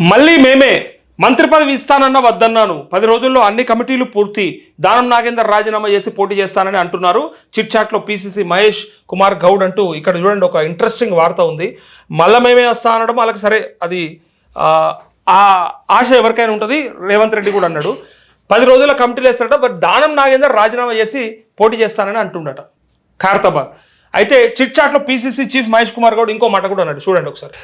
మళ్ళీ మేమే మంత్రి పదవి ఇస్తానన్న వద్దన్నాను. పది రోజుల్లో అన్ని కమిటీలు పూర్తి. దానం నాగేందర్ రాజీనామా చేసి పోటీ చేస్తానని అంటున్నారు. చిట్ చాట్లో పీసీసీ మహేష్ కుమార్ గౌడ్ అంటూ ఇక్కడ చూడండి ఒక ఇంట్రెస్టింగ్ వార్త ఉంది. మళ్ళీ మేమే వస్తా అనడం వాళ్ళకి సరే అది ఆ, ఆశ ఎవరికైనా ఉంటుంది. రేవంత్ రెడ్డి కూడా అన్నాడు. పది రోజుల కమిటీలు వేస్తాడట బట్ దానం నాగేందర్ రాజీనామా చేసి పోటీ చేస్తానని అంటుండట. ఖైరతాబాద్. అయితే చిట్ చాట్లో పీసీసీ చీఫ్ మహేష్ కుమార్ గౌడ్ ఇంకో మాట కూడా అన్నాడు. చూడండి ఒకసారి.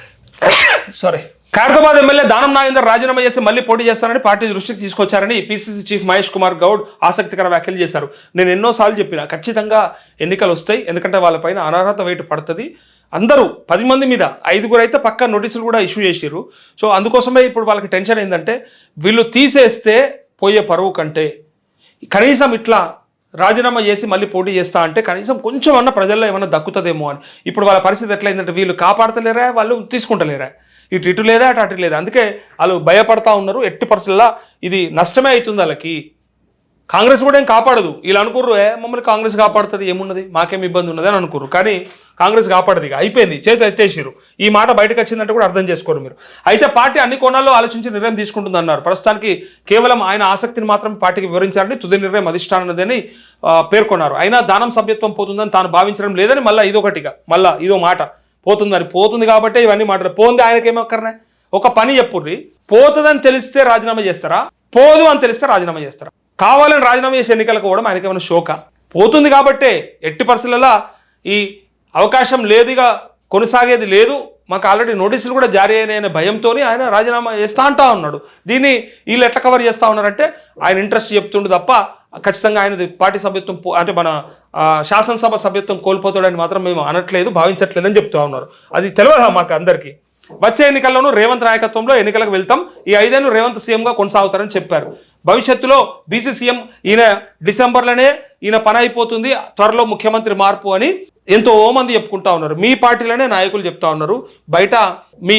సారీ ఖైరతాబాద్ ఎమ్మెల్యే దానం నాగేందర్ రాజీనామా చేసి మళ్ళీ పోటీ చేస్తానని పార్టీ దృష్టికి తీసుకొచ్చారని పీసీసీ చీఫ్ మహేష్ కుమార్ గౌడ్ ఆసక్తికర వ్యాఖ్యలు చేశారు. నేను ఎన్నోసార్లు చెప్పిన ఖచ్చితంగా ఎన్నికలు వస్తాయి ఎందుకంటే వాళ్ళపైన అనర్హత వేటు పడుతుంది. అందరూ పది మంది మీద ఐదుగురు అయితే పక్క నోటీసులు కూడా ఇష్యూ చేసిర్రు. సో అందుకోసమే ఇప్పుడు వాళ్ళకి టెన్షన్ ఏంటంటే వీళ్ళు తీసేస్తే పోయే పరువు కంటే కనీసం ఇట్లా రాజీనామా చేసి మళ్ళీ పోటీ చేస్తా అంటే కనీసం కొంచెం అన్న ప్రజల్లో ఏమైనా దక్కుతుందేమో అని. ఇప్పుడు వాళ్ళ పరిస్థితి ఎట్లయిందంటే వీళ్ళు కాపాడతలేరా వాళ్ళు తీసుకుంటలేరా? ఇటు ఇటు లేదా అటు అటు లేదా. అందుకే వాళ్ళు భయపడతా ఉన్నారు. ఎట్టి పరిస్థితుల్లో ఇది నష్టమే అవుతుంది వాళ్ళకి. కాంగ్రెస్ కూడా ఏం కాపాడదు. వీళ్ళు అనుకుర్రు ఏ మమ్మల్ని కాంగ్రెస్ కాపాడుతుంది ఏమున్నది? మాకేం ఇబ్బంది ఉన్నది అని అనుకుర్రు. కానీ కాంగ్రెస్ కాపాడదు ఇక. అయిపోయింది. చేతి ఎత్తేసారు ఈ మాట బయటకు వచ్చిందంటే కూడా అర్థం చేసుకోరు మీరు. అయితే పార్టీ అన్ని కోణాల్లో ఆలోచించి నిర్ణయం తీసుకుంటుంది అన్నారు. ప్రస్తుతానికి కేవలం ఆయన ఆసక్తిని మాత్రం పార్టీకి వివరించారని తుది నిర్ణయం అధిష్టానదని పేర్కొన్నారు. అయినా దానం సభ్యత్వం పోతుందని తాను భావించడం లేదని మళ్ళీ ఇదొకటిగా మళ్ళీ ఇదో మాట. పోతుందని పోతుంది కాబట్టి ఇవన్నీ మాటలు పోంది ఆయనకేమక్కర్నే? ఒక పని చెప్పుర్రి. పోతుందని తెలిస్తే రాజీనామా చేస్తారా? పోదు అని తెలిస్తే రాజీనామా చేస్తారా? కావాలని రాజీనామా చేసి ఎన్నికలకు పోవడం ఆయనకి ఏమైనా షోక? పోతుంది కాబట్టే ఎట్టి పరిస్థితులలో ఈ అవకాశం లేదుగా కొనసాగేది లేదు. మాకు ఆల్రెడీ నోటీసులు కూడా జారీ అయినాయనే భయంతో ఆయన రాజీనామా చేస్తా అంటా ఉన్నాడు. దీన్ని వీళ్ళు ఎట్లా కవర్ చేస్తూ ఉన్నారంటే ఆయన ఇంట్రెస్ట్ చెప్తుండు తప్ప ఖచ్చితంగా ఆయన పార్టీ సభ్యత్వం అంటే మన శాసనసభ సభ్యత్వం కోల్పోతాడని మాత్రం మేము అనట్లేదు భావించట్లేదని చెప్తూ ఉన్నారు. అది తెలియదా మాకు అందరికీ? వచ్చే ఎన్నికల్లోనూ రేవంత్ నాయకత్వంలో ఎన్నికలకు వెళ్తాం ఈ ఐదేళ్ళు రేవంత్ సీఎంగా కొనసాగుతారని చెప్పారు. భవిష్యత్తులో బీసీ సీఎం ఈయన డిసెంబర్లోనే ఈయన పని అయిపోతుంది త్వరలో ముఖ్యమంత్రి మార్పు అని ఎంతో మంది చెప్పుకుంటా ఉన్నారు. మీ పార్టీలోనే నాయకులు చెప్తా ఉన్నారు. బయట మీ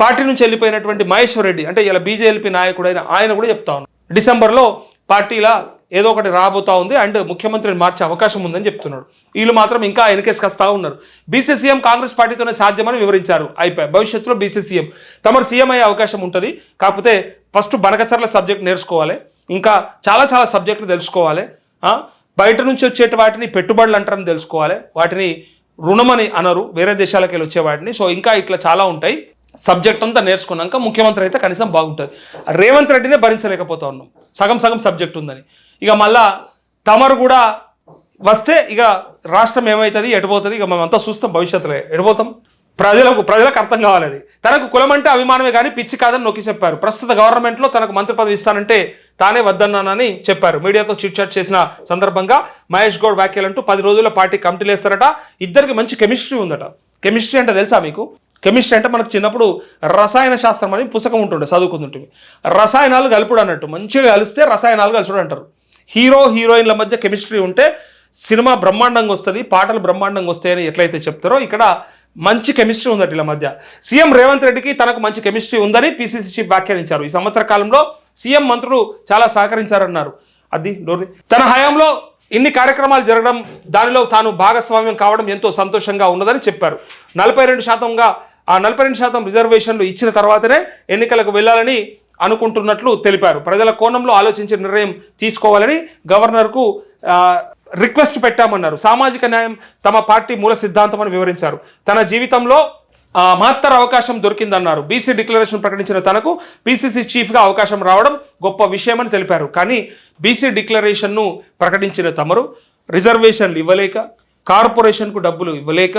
పార్టీ నుంచి వెళ్ళిపోయినటువంటి మహేశ్వర్ రెడ్డి అంటే ఇలా బీజేపీ నాయకుడైన ఆయన కూడా చెప్తా ఉన్నారు. డిసెంబర్లో పార్టీల ఏదో ఒకటి రాబోతా ఉంది అండ్ ముఖ్యమంత్రిని మార్చే అవకాశం ఉందని చెప్తున్నాడు. వీళ్ళు మాత్రం ఇంకా వెనకేసుకొస్తా ఉన్నారు. బీసీ సీఎం కాంగ్రెస్ పార్టీతోనే సాధ్యమని వివరించారు. అయిపోయి. భవిష్యత్తులో బీసీ సీఎం. తమరు సీఎం అయ్యే అవకాశం ఉంటుంది. కాకపోతే ఫస్ట్ బనకచర్ల సబ్జెక్ట్ నేర్చుకోవాలి. ఇంకా చాలా చాలా సబ్జెక్టులు తెలుసుకోవాలి. బయట నుంచి వచ్చేటి వాటిని పెట్టుబడులు అంటారని తెలుసుకోవాలి. వాటిని రుణమని అనరు. వేరే దేశాలకు వెళ్ళి వచ్చే వాటిని. సో ఇంకా ఇట్లా చాలా ఉంటాయి. సబ్జెక్ట్ అంతా నేర్చుకున్నాక ముఖ్యమంత్రి అయితే కనీసం బాగుంటుంది. రేవంత్ రెడ్డినే భరించలేకపోతా ఉన్నాం. సగం సగం సబ్జెక్ట్ ఉందని. ఇక మళ్ళా తమరు కూడా వస్తే ఇక రాష్ట్రం ఏమవుతుంది ఎటుపోతుంది ఇక మేమంతా చూస్తాం భవిష్యత్తులో. ఎటుపోతాం ప్రజలకు ప్రజలకు అర్థం కావాలి అది తనకు కులం అంటే అభిమానమే కానీ పిచ్చి కాదని నొక్కి చెప్పారు. ప్రస్తుత గవర్నమెంట్లో తనకు మంత్రి పదవి ఇస్తానంటే తానే వద్దన్నానని చెప్పారు. మీడియాతో చిట్ చాట్ చేసిన సందర్భంగా మహేష్ గౌడ్ వ్యాఖ్యలంటూ పది రోజుల పార్టీ కమిటీలు వేస్తారట. ఇద్దరికి మంచి కెమిస్ట్రీ ఉందట. కెమిస్ట్రీ అంటే తెలుసా మీకు? కెమిస్ట్రీ అంటే మనకు చిన్నప్పుడు రసాయన శాస్త్రం అని పుస్తకం ఉంటుండే చదువుకుంటుంటే రసాయనాలు కలుపుడు అన్నట్టు. మంచిగా కలిస్తే రసాయనాలు కలుసుడు అంటారు. హీరో హీరోయిన్ల మధ్య కెమిస్ట్రీ ఉంటే సినిమా బ్రహ్మాండంగా వస్తుంది పాటలు బ్రహ్మాండంగా వస్తాయని ఎట్లయితే చెప్తారో ఇక్కడ మంచి కెమిస్ట్రీ ఉందట వీళ్ళ మధ్య. సీఎం రేవంత్ రెడ్డికి తనకు మంచి కెమిస్ట్రీ ఉందని పిసిసి చీఫ్ వ్యాఖ్యానించారు. ఈ సంవత్సర కాలంలో సీఎం మంత్రులు చాలా సహకరించారన్నారు. అది డోర్ని తన హయాంలో ఇన్ని కార్యక్రమాలు జరగడం దానిలో తాను భాగస్వామ్యం కావడం ఎంతో సంతోషంగా ఉన్నదని చెప్పారు. నలభై రెండు శాతంగా ఆ నలభై రెండు శాతం రిజర్వేషన్లు ఇచ్చిన తర్వాతనే ఎన్నికలకు వెళ్ళాలని అనుకుంటున్నట్లు తెలిపారు. ప్రజల కోణంలో ఆలోచించి నిర్ణయం తీసుకోవాలని గవర్నర్కు రిక్వెస్ట్ పెట్టామన్నారు. సామాజిక న్యాయం తమ పార్టీ మూల సిద్ధాంతం అని వివరించారు. తన జీవితంలో మహత్తర అవకాశం దొరికిందన్నారు. బీసీ డిక్లరేషన్ ప్రకటించిన తనకు పీసీసీ చీఫ్గా అవకాశం రావడం గొప్ప విషయమని తెలిపారు. కానీ బీసీ డిక్లరేషన్ను ప్రకటించిన తమరు రిజర్వేషన్లు ఇవ్వలేక కార్పొరేషన్కు డబ్బులు ఇవ్వలేక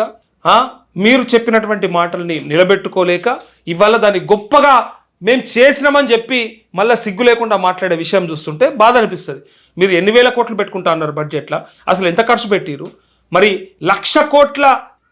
మీరు చెప్పినటువంటి మాటల్ని నిలబెట్టుకోలేక ఇవాళ దాన్ని గొప్పగా మేము చేసినామని చెప్పి మళ్ళీ సిగ్గు లేకుండా మాట్లాడే విషయం చూస్తుంటే బాధ అనిపిస్తుంది మీరు ఎన్ని వేల కోట్లు పెట్టుకుంటా అన్నారు బడ్జెట్లో? అసలు ఎంత ఖర్చు పెట్టిరు మరి లక్ష కోట్ల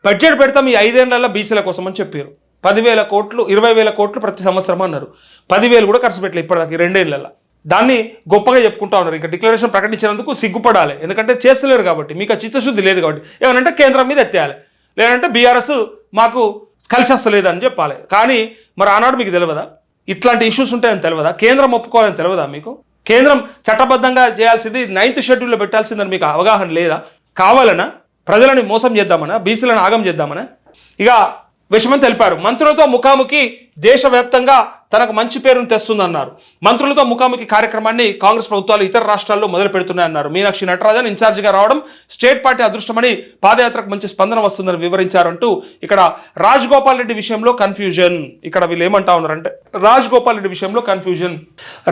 బడ్జెట్ పెడతాం ఈ ఐదేళ్ళలో బీసీల కోసం అని చెప్పారు పదివేల కోట్లు ఇరవై వేల కోట్లు ప్రతి సంవత్సరం అన్నారు. పదివేలు కూడా ఖర్చు పెట్టలేదు ఇప్పటిదాకా రెండేళ్ళలో దాన్ని గొప్పగా చెప్పుకుంటా ఉన్నారు. ఇంకా డిక్లరేషన్ ప్రకటించినందుకు సిగ్గుపడాలి. ఎందుకంటే చేస్తలేరు కాబట్టి మీకు ఆ చిత్తశుద్ధి లేదు కాబట్టి. ఏమనంటే కేంద్రం మీద ఎత్తేయాలి. లేదంటే బీఆర్ఎస్ మాకు కలిసి వస్తలేదు అని చెప్పాలి. కానీ మరి ఆనాడు మీకు తెలియదా? ఇట్లాంటి ఇష్యూస్ ఉంటాయని తెలియదా కేంద్రం ఒప్పుకోవాలని తెలియదా మీకు? కేంద్రం చట్టబద్ధంగా చేయాల్సింది నైన్త్ షెడ్యూల్లో పెట్టాల్సిందని మీకు అవగాహన లేదా? కావాలనా? ప్రజలని మోసం చేద్దామనా? బీసీలను ఆగం చేద్దామనా? ఇక విషమని తెలిపారు. మంత్రులతో ముఖాముఖి దేశవ్యాప్తంగా తనకు మంచి పేరును తెస్తుందన్నారు. మంత్రులతో ముఖాముఖి కార్యక్రమాన్ని కాంగ్రెస్ ప్రభుత్వాలు ఇతర రాష్ట్రాల్లో మొదలు పెడుతున్నాయన్నారు మీనాక్షి నటరాజన్ ఇన్ఛార్జిగా రావడం స్టేట్ పార్టీ అదృష్టమని పాదయాత్రకు మంచి స్పందన వస్తుందని వివరించారంటూ ఇక్కడ రాజ్ గోపాల్ రెడ్డి విషయంలో కన్ఫ్యూజన్. ఇక్కడ వీళ్ళు ఏమంటా ఉన్నారంటే రాజ్ గోపాల్ రెడ్డి విషయంలో కన్ఫ్యూజన్.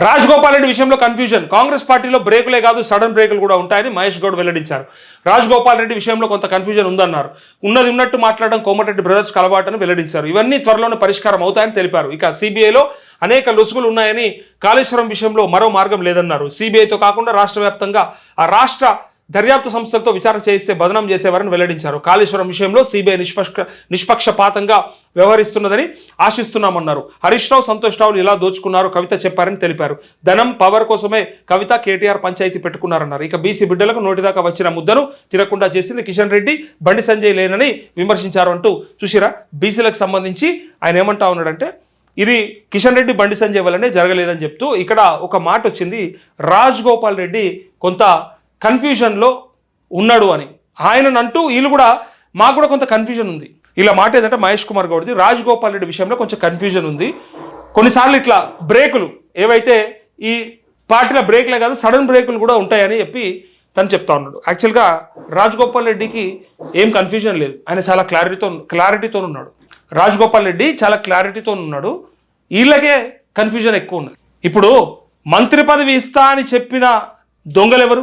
రాజ్ గోపాల్ రెడ్డి విషయంలో కన్ఫ్యూజన్. కాంగ్రెస్ పార్టీలో బ్రేకులే కాదు సడన్ బ్రేకులు కూడా ఉంటాయని మహేష్ గౌడ్ వెల్లడించారు. రాజగోపాల్ రెడ్డి విషయంలో కొంత కన్ఫ్యూజన్ ఉందన్నారు. ఉన్నది ఉన్నట్టు మాట్లాడడం కోమటిరెడ్డి బ్రదర్స్ కలవాటని వెల్లడించారు. ఇవన్నీ త్వరలోనే పరిష్కారం అవుతాయని తెలిపారు. ఇక సిబిఐలో అనేక లొసుగులు ఉన్నాయని కాళేశ్వరం విషయంలో మరో మార్గం లేదన్నారు. సిబిఐతో కాకుండా రాష్ట్ర వ్యాప్తంగా ఆ రాష్ట్ర దర్యాప్తు సంస్థలతో విచారణ చేయిస్తే బదనం చేసేవారని వెల్లడించారు. కాళేశ్వరం విషయంలో సిబిఐ నిష్పక్ష నిష్పక్షపాతంగా వ్యవహరిస్తున్నదని ఆశిస్తున్నామన్నారు. హరీష్ రావు సంతోష్ రావులు ఇలా దోచుకున్నారు కవిత చెప్పారని తెలిపారు. ధనం పవర్ కోసమే కవిత కేటీఆర్ పంచాయతీ పెట్టుకున్నారన్నారు. ఇక బీసీ బిడ్డలకు నోటిదాకా వచ్చిన ముద్దను తినకుండా చేసింది కిషన్ రెడ్డి బండి సంజయ్ లేనని విమర్శించారు అంటూ చూసిరా? బీసీలకు సంబంధించి ఆయన ఏమంటా ఉన్నాడంటే ఇది కిషన్ రెడ్డి బండి సంజయ్ వల్లనే జరగలేదని చెప్తూ ఇక్కడ ఒక మాట వచ్చింది. రాజ్ గోపాల్ రెడ్డి కొంత కన్ఫ్యూజన్లో ఉన్నాడు అని. ఆయనను అంటూ వీళ్ళు కూడా మాకు కూడా కొంత కన్ఫ్యూజన్ ఉంది. ఇలా మాట ఏదంటే మహేష్ కుమార్ గౌడ్ది రాజ్ గోపాల్ రెడ్డి విషయంలో కొంచెం కన్ఫ్యూజన్ ఉంది. కొన్నిసార్లు ఇట్లా బ్రేకులు ఏవైతే ఈ పార్టీల బ్రేక్లే కాదు సడన్ బ్రేకులు కూడా ఉంటాయని చెప్పి తను చెప్తా ఉన్నాడు. యాక్చువల్గా రాజ్ గోపాల్ రెడ్డికి ఏం కన్ఫ్యూజన్ లేదు. ఆయన చాలా క్లారిటీతో క్లారిటీతో ఉన్నాడు. రాజ్ గోపాల్ రెడ్డి చాలా క్లారిటీతో ఉన్నాడు. వీళ్ళకే కన్ఫ్యూజన్ ఎక్కువ ఉన్నది. ఇప్పుడు మంత్రి పదవి ఇస్తా అని చెప్పిన దొంగలెవరు ఎవరు?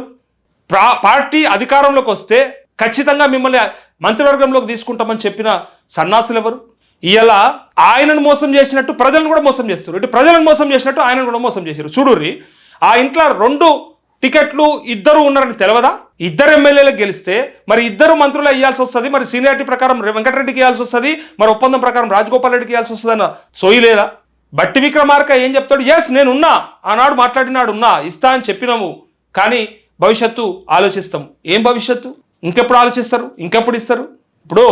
పార్టీ అధికారంలోకి వస్తే ఖచ్చితంగా మిమ్మల్ని మంత్రివర్గంలోకి తీసుకుంటామని చెప్పిన సన్నాసులు ఎవరు ఇలా ఆయనను మోసం చేసినట్టు ప్రజలను కూడా మోసం చేస్తారు. ఇటు ప్రజలను మోసం చేసినట్టు ఆయనను కూడా మోసం చేశారు. చూడుర్రి ఆ ఇంట్లో రెండు టికెట్లు ఇద్దరు ఉన్నారని తెలవదా? ఇద్దరు ఎమ్మెల్యేలకు గెలిస్తే మరి ఇద్దరు మంత్రులు ఇవ్వాల్సి వస్తుంది మరి సీనియారిటీ ప్రకారం వెంకటరెడ్డికి ఇవ్వాల్సి వస్తుంది మరి ఒప్పందం ప్రకారం రాజగోపాల్ రెడ్డికి ఇవ్వాల్సి వస్తుంది అన్న సోయి లేదా? బట్టి విక్రమార్క ఏం చెప్తాడు? ఎస్ నేనున్నా. ఆనాడు మాట్లాడినాడు ఉన్నా ఇస్తా అని చెప్పినాము. కానీ భవిష్యత్తు ఆలోచిస్తాం. ఏం భవిష్యత్తు? ఇంకెప్పుడు ఆలోచిస్తారు? ఇంకెప్పుడు ఇస్తారు? ఇప్పుడు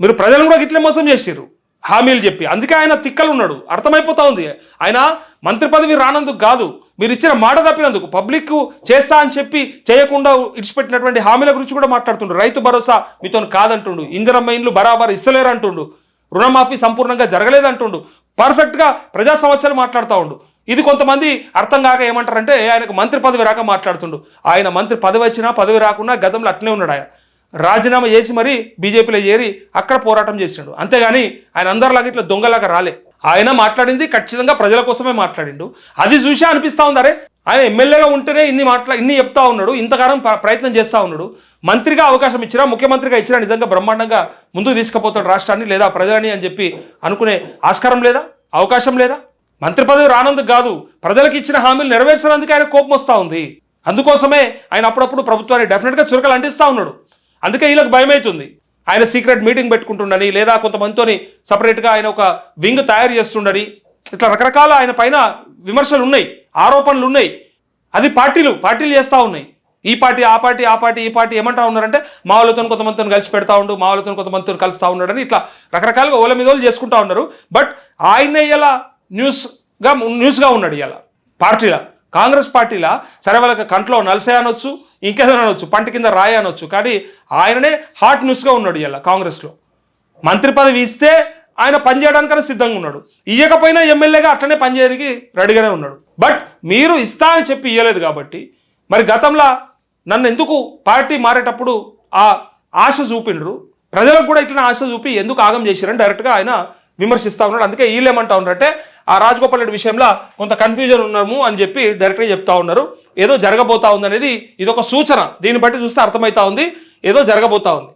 మీరు ప్రజలను కూడా గిట్లే మోసం చేసారు హామీలు చెప్పి. అందుకే ఆయన తిక్కలు ఉన్నాడు అర్థమైపోతా ఉంది. ఆయన మంత్రి పదవి రానందుకు కాదు. మీరు ఇచ్చిన మాట తప్పినందుకు. పబ్లిక్ చేస్తా అని చెప్పి చేయకుండా ఇడిచిపెట్టినటువంటి హామీల గురించి కూడా మాట్లాడుతుండు. రైతు భరోసా మీతో కాదంటుండు. ఇందిరమ్మ ఇండ్లు బరాబర్ ఇస్తలేరు అంటుండు రుణమాఫీ సంపూర్ణంగా జరగలేదంటుండు. పర్ఫెక్ట్గా ప్రజా సమస్యలు మాట్లాడుతూ ఉండు. ఇది కొంతమంది అర్థం కాక ఏమంటారంటే ఆయనకు మంత్రి పదవి రాక మాట్లాడుతుండు. ఆయన మంత్రి పదవి వచ్చినా పదవి రాకున్నా గతంలో అట్లనే ఉన్నాడు ఆయన. రాజీనామా చేసి మరీ బీజేపీలో చేరి అక్కడ పోరాటం చేసినాడు అంతేగాని ఆయన అందరిలాగా ఇట్లా దొంగలాగా రాలే. ఆయన మాట్లాడింది ఖచ్చితంగా ప్రజల కోసమే మాట్లాడిండు. అది చూసి అనిపిస్తా ఉందరే ఆయన ఎమ్మెల్యేగా ఉంటేనే ఇన్ని మాట్లా ఇన్ని చెప్తా ఉన్నాడు ఇంతకాలం ప్ర- ప్రయత్నం చేస్తూ ఉన్నాడు. మంత్రిగా అవకాశం ఇచ్చినా ముఖ్యమంత్రిగా ఇచ్చినా నిజంగా బ్రహ్మాండంగా ముందుకు తీసుకుపోతాడు రాష్ట్రాన్ని లేదా ప్రజలని అని చెప్పి అనుకునే ఆస్కారం లేదా? అవకాశం లేదా? మంత్రి పదవి రానందుకు కాదు ప్రజలకు ఇచ్చిన హామీలు నెరవేర్చినందుకు ఆయన కోపం వస్తూ ఉంది. అందుకోసమే ఆయన అప్పుడప్పుడు ప్రభుత్వాన్ని డెఫినెట్గా చురకలు అంటిస్తూ ఉన్నాడు. అందుకే వీళ్ళకి భయం అవుతుంది ఆయన సీక్రెట్ మీటింగ్ పెట్టుకుంటుండని లేదా కొంతమందితోని సపరేట్గా ఆయన ఒక వింగ్ తయారు చేస్తుండని ఇట్లా రకరకాల ఆయన పైన విమర్శలు ఉన్నాయి ఆరోపణలు ఉన్నాయి. అది పార్టీలు పార్టీలు చేస్తూ ఉన్నాయి. ఈ పార్టీ ఆ పార్టీ ఆ పార్టీ ఈ పార్టీ ఏమంటా ఉన్నారంటే మా వాళ్ళతో కొంతమందితో కలిసి పెడతా ఉండు మా వాళ్ళతో కొంతమందితో కలుస్తూ ఉన్నాడని ఇట్లా రకరకాలుగా ఓల మీద చేసుకుంటా ఉన్నారు. బట్ ఆయన ఎలా న్యూస్గా న్యూస్గా ఉన్నాడు ఇలా పార్టీల కాంగ్రెస్ పార్టీలా సరే వాళ్ళకి కంట్లో నలిసే అనొచ్చు ఇంకేదైనా అనొచ్చు పంట కింద రాయి అనొచ్చు. కానీ ఆయననే హాట్ న్యూస్గా ఉన్నాడు ఇలా కాంగ్రెస్లో. మంత్రి పదవి ఇస్తే ఆయన పనిచేయడానికైనా సిద్ధంగా ఉన్నాడు. ఇయ్యకపోయినా ఎమ్మెల్యేగా అట్లనే పనిచేయడానికి రెడీగానే ఉన్నాడు. బట్ మీరు ఇస్తా అని చెప్పి ఇయ్యలేదు కాబట్టి మరి గతంలో నన్ను ఎందుకు పార్టీ మారేటప్పుడు ఆ ఆశ చూపిండ్రు? ప్రజలకు కూడా ఇట్లా ఆశ చూపి ఎందుకు ఆగం చేశారని డైరెక్ట్గా ఆయన విమర్శిస్తూ ఉన్నాడు. అందుకే వీళ్ళేమంటా ఉన్నారంటే ఆ రాజగోపాల్ రెడ్డి విషయంలో కొంత కన్ఫ్యూజన్ ఉన్నాము అని చెప్పి డైరెక్ట్గా చెప్తా ఉన్నారు. ఏదో జరగబోతా ఉంది అనేది ఇది ఒక సూచన. దీన్ని బట్టి చూస్తే అర్థమవుతా ఉంది. ఏదో జరగబోతా ఉంది.